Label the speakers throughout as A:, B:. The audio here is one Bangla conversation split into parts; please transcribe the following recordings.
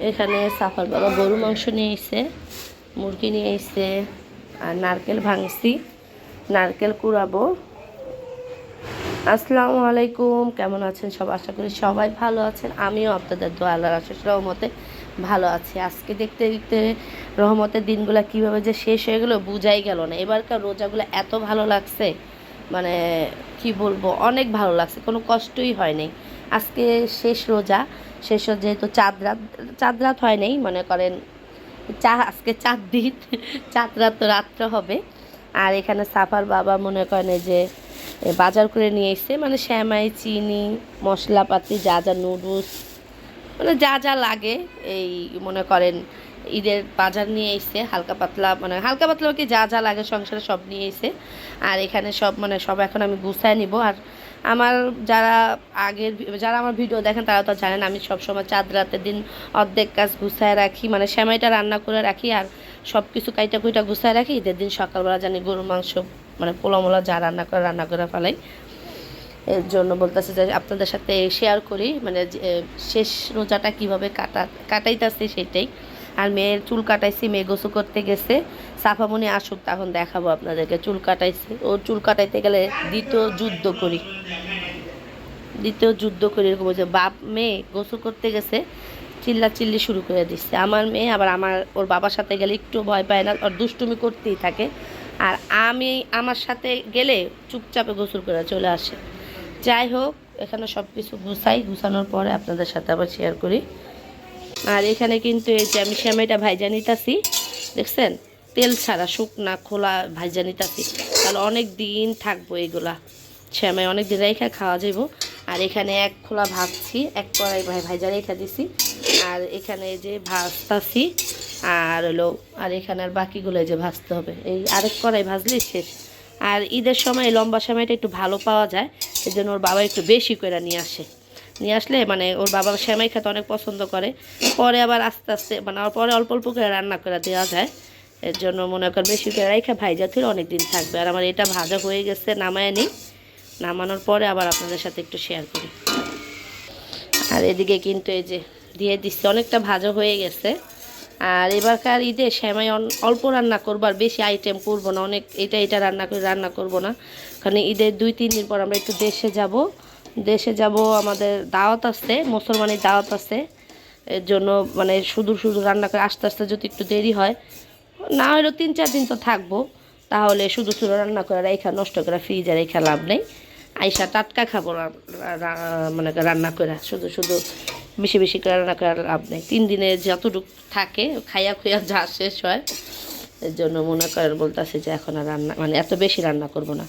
A: এখানে সাফার বাবা গরু মাংস নিয়ে এসে মুরগি নিয়ে এসে আর নারকেল ভাঙছি, নারকেল কুড়াবো। আসসালামু আলাইকুম, কেমন আছেন সব? আশা করি সবাই ভালো আছেন। আমিও আপনাদের দোয়া, আল্লাহর আশিস রহমতে ভালো আছি। আজকে দেখতে দেখতে রহমতের দিনগুলো কীভাবে যে শেষ হয়ে গেলো, বুঝাই গেল না। এবারকার রোজাগুলো এত ভালো লাগছে মানে কি বলব, অনেক ভালো লাগছে, কোনো কষ্টই হয়নি। আজকে শেষ রোজা শেষ রোজা যেহেতু চাঁদ রাত চাঁদ রাত হয় নাই মনে করেন চা, আজকে চার দিন, চাঁদ রাত তো রাত্রে হবে। আর এখানে সাফার বাবা মনে করেন যে বাজার করে নিয়ে এসছে মানে শ্যামাই, চিনি, মশলাপাতি, যা যা নুডলস মানে যা যা লাগে, এই মনে করেন ঈদের বাজার নিয়ে এসে হালকা পাতলা মানে হালকা পাতলা কি যা যা লাগে সংসারে সব নিয়ে এসে আর এখানে সব মানে সব এখন আমি গুছায় নিব। আর আমার যারা আগের যারা আমার ভিডিও দেখেন তারা তো জানেন আমি সবসময় চাঁদ রাতের দিন অর্ধেক কাজ গুছায় রাখি মানে সেমাইটা রান্না করে রাখি আর সব কিছু কাইটা কুইটা গুছায় রাখি। ঈদের দিন সকালবেলা জানি গরুর মাংস মানে পোলা মোলা যা রান্না করে রান্না করে ফেলাই। এর জন্য বলতেছে যে আপনাদের সাথে শেয়ার করি মানে শেষ রোজাটা কীভাবে কাটা, কাটাইতেছে সেটাই। আর মেয়ের চুল কাটাইছি, মেয়ে গোসু করতে গেছে। সাফামণি আসুক, তখন দেখাবো আপনাদেরকে। চুল কাটাইছে। ওর চুল কাটাইতে গেলে দ্বিতীয় যুদ্ধ করি। দ্বিতীয় যুদ্ধ করি, এরকম যে বাপ, মেয়ে গোসল করতে গেছে চিল্লা চিল্লি শুরু করে দিচ্ছে। আমার মেয়ে আবার আমার, ওর বাবার সাথে গেলে একটু ভয় পায় না, ওর দুষ্টুমি করতেই থাকে। আর আমি আমার সাথে গেলে চুপচাপে গোসল করে চলে আসে। যাই হোক, এখানে সব কিছু গুছাই, গুছানোর পরে আপনাদের সাথে আবার শেয়ার করি। আর এখানে কিন্তু এই যে আমি সেমাইটা ভাইজা নিতাছি, দেখছেন? তেল ছাড়া শুকনা, খোলা ভাইজা নিতাছি। তাহলে অনেক দিন থাকব এগুলা সেমাই অনেক দিন রেখে খাওয়া যাব আর এখানে এক খোলা ভাজছি, এক কড়াই ভাই ভাইজা রেখে দিছি। আর এখানে যে ভাজতাছি, আর হলো, আর এখানে আর বাকিগুলো যে ভাজতে হবে। এই আরেক কড়াই ভাজলেই শেষ। আর ঈদের সময় লম্বা সময়টা একটু ভালো পাওয়া যায় এই জন্য ওর বাবা একটু বেশি করে নিয়ে আসে। নিয়ে আসলে মানে ওর বাবা সেমাই খেতে অনেক পছন্দ করে। পরে আবার আস্তে আস্তে মানে পরে অল্প অল্প করে রান্না করে দেওয়া যায়। এর জন্য মনে কর বেশি করে রেখে ভাইজা থেকে অনেক দিন থাকবে। আর আমার এটা ভাজা হয়ে গেছে, নামায় নিই নামানোর পরে আবার আপনাদের সাথে একটু শেয়ার করি। আর এদিকে কিন্তু এই যে দিয়ে দিচ্ছে, অনেকটা ভাজা হয়ে গেছে। আর এবারকার ঈদে অন- অল্প রান্না করব আর বেশি আইটেম করব না। অনেক এটা এটা রান্না করে, রান্না করব না। কারণ ঈদের দুই, তিন দিন পর আমরা একটু দেশে যাব। দেশে যাব, আমাদের দাওয়াত আছে, মুসলমানের দাওয়াত আছে। এর জন্য মানে শুধু শুধু রান্না করে আস্তে আস্তে যদি একটু দেরি হয়, না হলেও তিন চার দিন তো থাকব, তাহলে শুধু শুধু রান্না করে রেখা নষ্ট করে ফ্রিজে রেখা লাভ নেই। আইসা টাটকা খাব মানে রান্না করে শুধু শুধু বেশি বেশি করে রান্না করে লাভ নেই। তিন দিনে যতটুকু থাকে, খাইয়া খুইয়া যা শেষ হয়। এর জন্য মনে করেন বলতেছে যে এখন আর রান্না মানে এত বেশি রান্না করব না।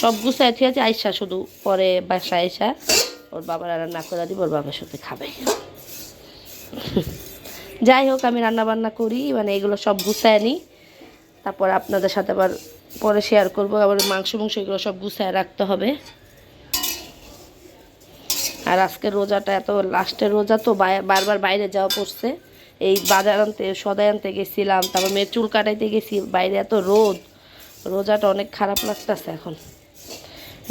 A: সব গুছায় ঠিক আছে আইসা শুধু পরে বাসায় আইসা ওর বাবার রান্না করে দিব, ওর বাবার সাথে খাবে। যাই হোক, আমি রান্না বান্না করি মানে এগুলো সব গুছায় নিই তারপর আপনাদের সাথে আবার পরে শেয়ার করব। আবার মাংস মাংস এগুলো সব গুছায় রাখতে হবে। আর আজকে রোজাটা এত লাস্টের রোজা তো বারবার বাইরে যাওয়া পড়ছে। এই বাজার আনতে, সদাই আনতে গেছিলাম, তারপর মেয়ের চুল কাটাইতে গেছি, বাইরে এত রোদ। রোজাটা অনেক খারাপ লাগতেছে এখন।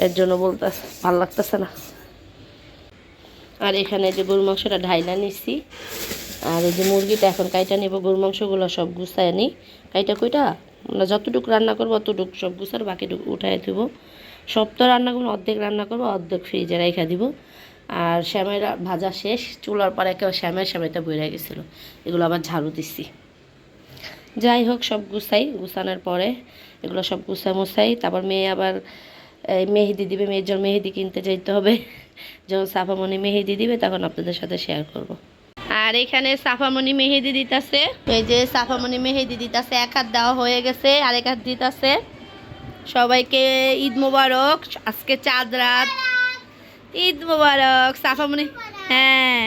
A: এর জন্য বলতেছে, ভালো লাগতেছে না। আর এখানে যে গরু মাংসটা ঢাইলা নিছি, আর এই যে মুরগিটা এখন কাইটা নেব গরু মাংসগুলো সব গুছায় নিই কাইটা কইটা? আমরা যতটুকু রান্না করব, অতটুকু সব গুছার, বাকিটুকু উঠাই দেবো সব তো রান্না করব অর্ধেক রান্না করব, অর্ধেক ফ্রিজে রেখে দিব। আর শ্যামের ভাজা শেষ, চুলার পরে একেবারে শ্যামের শ্যামেটা বইরা গেছিল। এগুলো আবার ঝাড়ু দিছি। যাই হোক, সব গুছাই, গুছানোর পরে এগুলো সব গুছা মুছাই তারপর মেয়ে আবার, এই মেহেদি দিবে, মেয়ের জন্য মেহেদি কিনতে যাইতে হবে। যখন সাফামণি মেহেদি দিবে, তখন আপনাদের সাথে শেয়ার করব। আর এখানে সাফামণি মেহেদি দিতাছে। এই যে সাফামণি মেহেদি দিতাছে, এক হাত দেওয়া হয়ে গেছে আর এক হাত দিতাছে। সবাইকে ঈদ মোবারক, আজকে চাঁদ রাত। ঈদ মোবারক সাফামণি হ্যাঁ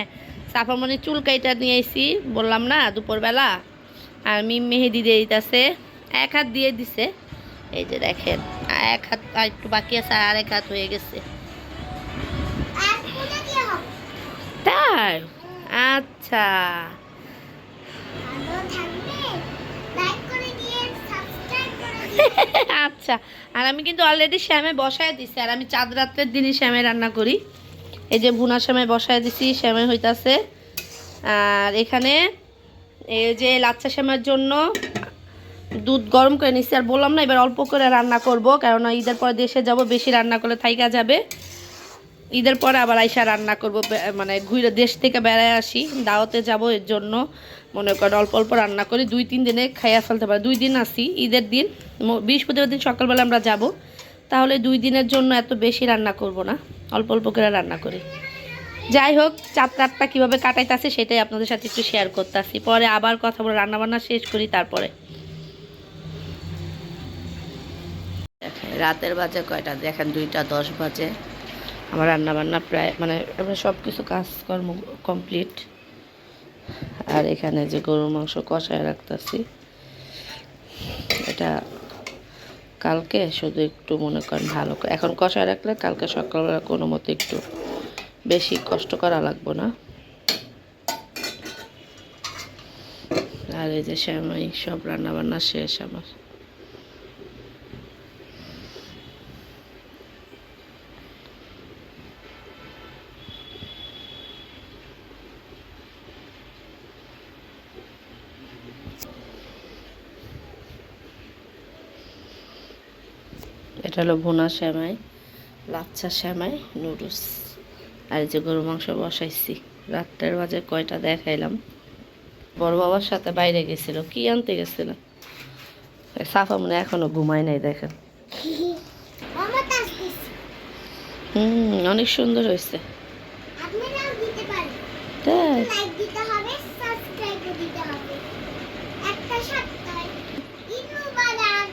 A: সাফামণি চুল কাইটা নিয়ে এসি বললাম না দুপুরবেলা। আর মি মেহেদি দিয়ে দিতেছে এক হাত দিয়ে দিছে। এই যে দেখেন এক হাত আর একটু বাকি আছে আর এক হাত হয়ে গেছে। তাই? আচ্ছা। আচ্ছা আর আমি কিন্তু অলরেডি শ্যামে বসায় দিছি, আর আমি চাঁদ রাত্রের দিনই শ্যামে রান্না করি। এই যে ভুনা শ্যামে বসায় দিছি, শ্যামে হইতাছে। আর এখানে এই যে লাচ্চা শ্যামের জন্য দুধ গরম করে নিচ্ছি আর বললাম না এবার অল্প করে রান্না করব, কেননা ঈদের পরে দেশে যাব, বেশি রান্না করলে থাইকা যাবে। ঈদের পরে আবার আইসা রান্না করব মানে ঘুরে দেশ থেকে বেড়ায় আসি, দাওয়াতে যাব এর জন্য। মনে করেন অল্প অল্প রান্না করি, দুই, তিন দিনে খাইয়া ফেলতে পারি। দুই দিন আসি ঈদের দিন বৃহস্পতিবার দিন সকালবেলা আমরা যাব। তাহলে দুই দিনের জন্য এত বেশি রান্না করব না, অল্প অল্প করে রান্না করি। যাই হোক চারটা কীভাবে কাটাইতেছে সেটাই আপনাদের সাথে একটু শেয়ার করতেছি। পরে আবার কথা বলে রান্নাবান্না শেষ করি তারপরে। রাতের বাজে কয়টা? দেখেন, দুইটা, দশ বাজে। আমার রান্নাবান্না প্রায় মানে সব কিছু কাজকর্ম কমপ্লিট আর এখানে যে গরুর মাংস কষায় রাখতেছি, এটা কালকে শুধু একটু মনে করেন ভালো এখন কষায় রাখলে কালকে সকালবেলা কোনো মতো একটু বেশি কষ্ট করা লাগবো না। আর এই যে শ্যামাই সব রান্নাবান্না শেষ আমার। এটা হলো ভুনা শ্যামাই লাচ্ছা শ্যামাই নুডলস। আর যে গরু মাংস বসাইছি, রাত্রের বাজে কয়টা দেখাইলাম। বড় বাবার সাথে বাইরে গেছিল, কি আনতে গেছিল? সাফা মনে এখনও ঘুমায় নাই, দেখেন। হুম, অনেক সুন্দর হয়েছে। তাই
B: লাইক দিতে হবে সাবস্ক্রাইব দিতে হবে একটা সপ্তাহ ঈদ মুবারক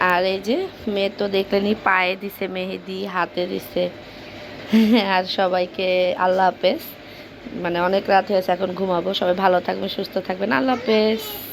A: আর এই যে মেয়ে তো দেখলেনি পায়ে দিছে মেহেদি, হাতে দিছে। আর সবাইকে আল্লাহ হাফেজ। মানে অনেক রাত হয়েছে, এখন ঘুমাবো। সবাই ভালো থাকবে সুস্থ থাকবেন। আল্লাহ হাফেজ।